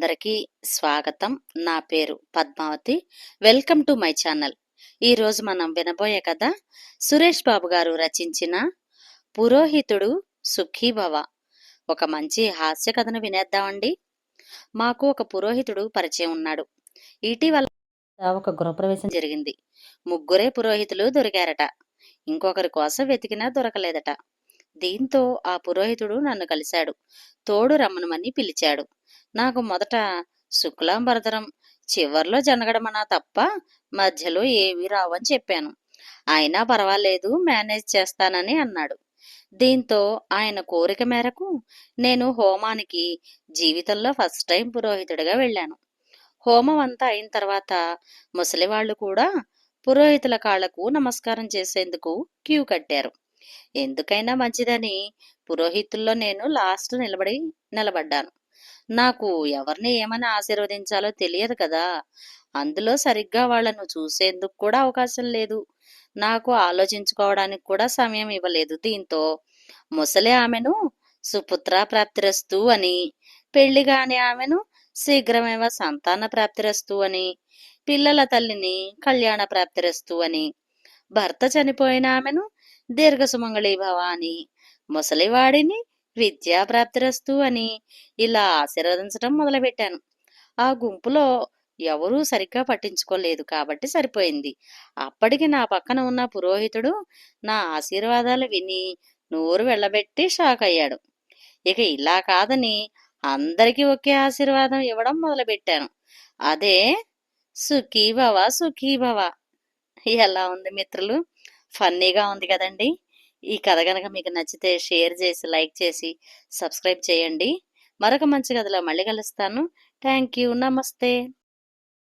అందరికీ స్వాగతం. నా పేరు Padmavathi. Welcome to my channel. ఈరోజు మనం వినబోయే కథ సురేష్ బాబు గారు రచించిన పురోహితుడు సుఖీభవ. ఒక మంచి హాస్య కథను వినేద్దామండి. మాకు ఒక పురోహితుడు పరిచయం ఉన్నాడు. ఇటీవల ఒక గృహప్రవేశం జరిగింది. ముగ్గురే పురోహితులు దొరికారట. ఇంకొకరి కోసం వెతికినా దొరకలేదట. దీంతో ఆ పురోహితుడు నన్ను కలిశాడు. తోడు రమ్మనమని పిలిచాడు. నాకు మొదట శుక్లాంబరధరం చివర్లో జనగడమన తప్ప మధ్యలో ఏవీ రావని చెప్పాను. అయినా పర్వాలేదు మేనేజ్ చేస్తానని అన్నాడు. దీంతో ఆయన కోరిక మేరకు నేను హోమానికి జీవితంలో ఫస్ట్ టైం పురోహితుడిగా వెళ్ళాను. హోమం అంతా అయిన తర్వాత ముసలివాళ్ళు కూడా పురోహితుల కాళ్ళకు నమస్కారం చేసేందుకు క్యూ కట్టారు. ఎందుకైనా మంచిదని పురోహితుల్లో నేను లాస్ట్ నిలబడి నిలబడ్డాను. నాకు ఎవరిని ఏమని ఆశీర్వదించాలో తెలియదు కదా. అందులో సరిగ్గా వాళ్ళను చూసేందుకు కూడా అవకాశం లేదు. నాకు ఆలోచించుకోవడానికి కూడా సమయం ఇవ్వలేదు దీంతో. ముసలి ఆమెను సుపుత్ర ప్రాప్తిరస్తు అని పెళ్ళి కాని ఆమెను శీఘ్రమేవ సంతాన ప్రాప్తిరస్తు అని పిల్లల తల్లిని కళ్యాణ ప్రాప్తిరస్తు అని భర్త చనిపోయిన ఆమెను దీర్ఘసుమంగళీభవ అని ముసలివాడిని విద్యాప్రాప్తిరస్తు అని ఇలా ఆశీర్వదించడం మొదలుపెట్టాను. ఆ గుంపులో ఎవరూ సరిగ్గా పట్టించుకోలేదు కాబట్టి సరిపోయింది. అప్పటికి నా పక్కన ఉన్న పురోహితుడు నా ఆశీర్వాదాలు విని నోరు వెళ్ళబెట్టి షాక్ అయ్యాడు. ఇక ఇలా కాదని అందరికీ ఒకే ఆశీర్వాదం ఇవ్వడం మొదలుపెట్టాను. అదే సుఖీభవ సుఖీభవ ఎలా ఉంది మిత్రులు? ఫన్నీగా ఉంది కదండి. ఈ కథ కనుక మీకు నచ్చితే షేర్ చేసి లైక్ చేసి సబ్స్క్రైబ్ చేయండి. మరొక మంచి కథలో మళ్ళీ కలుస్తాను. థ్యాంక్ యూ నమస్తే.